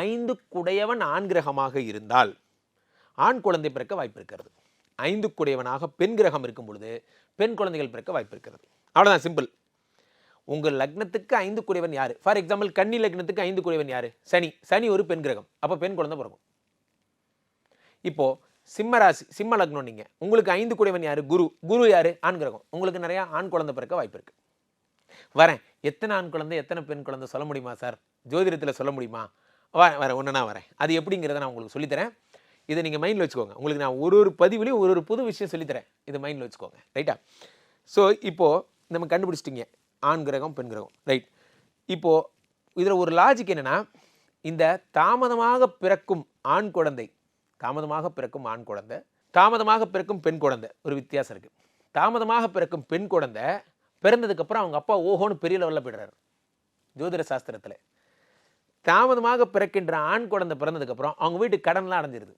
ஐந்து குடையவன் ஆண் கிரகமாக இருந்தால் ஆண் குழந்தை பிறக்க வாய்ப்பு இருக்கிறது. ஐந்து குடையவனாக பெண் கிரகம் இருக்கும் பொழுது பெண் குழந்தைகள் பிறக்க வாய்ப்பு இருக்கிறது. அவ்வளோதான் சிம்பிள் உங்கள் லக்னத்துக்கு ஐந்து குடையவன் யார்? ஃபார் எக்ஸாம்பிள் கன்னி லக்னத்துக்கு ஐந்து குடையவன் யார்? சனி. சனி ஒரு பெண் கிரகம். அப்போ பெண் குழந்தை பிறக்கும். இப்போ சிம்ம ராசி சிம்ம லக்னம் நீங்கள் உங்களுக்கு ஐந்து குடையவன் யாரு? குரு. குரு யாரு? ஆண் கிரகம். உங்களுக்கு நிறையா ஆண் குழந்தை பிறக்க வாய்ப்பு இருக்குது வரேன். எத்தனை ஆண் குழந்தை எத்தனை பெண் குழந்தை சொல்ல முடியுமா சார் ஜோதிடத்தில் சொல்ல முடியுமா? வரேன் வரேன் ஒன்று நான் வரேன். அது எப்படிங்கிறத நான் உங்களுக்கு சொல்லித்தரேன். இதை நீங்கள் மைண்டில் வச்சுக்கோங்க. உங்களுக்கு நான் ஒரு ஒரு பதிவுலையும் ஒரு ஒரு புது விஷயம் சொல்லித்தரேன். இது மைண்டில் வச்சுக்கோங்க. ரைட்டா ஸோ இப்போது நம்ம கண்டுபிடிச்சிட்டிங்க. ஆண் கிரகம் பெண் கிரகம். ரைட் இப்போது இதில் ஒரு லாஜிக் என்னென்னா இந்த தாமதமாக பிறக்கும் ஆண் குழந்தை தாமதமாக பிறக்கும் ஆண் குழந்தை தாமதமாக பிறக்கும் பெண் குழந்தை. ஒரு வித்தியாசம் இருக்குது தாமதமாக பிறக்கும் பெண் குழந்தை பிறந்ததுக்கப்புறம் அவங்க அப்பா ஓஹோன்னு பெரிய லெவலில் போயிடுறாரு. ஜோதிட சாஸ்திரத்தில். தாமதமாக பிறக்கின்ற ஆண் குழந்தை பிறந்ததுக்கப்புறம் அவங்க வீட்டு கடன்லாம் அடைஞ்சிருது.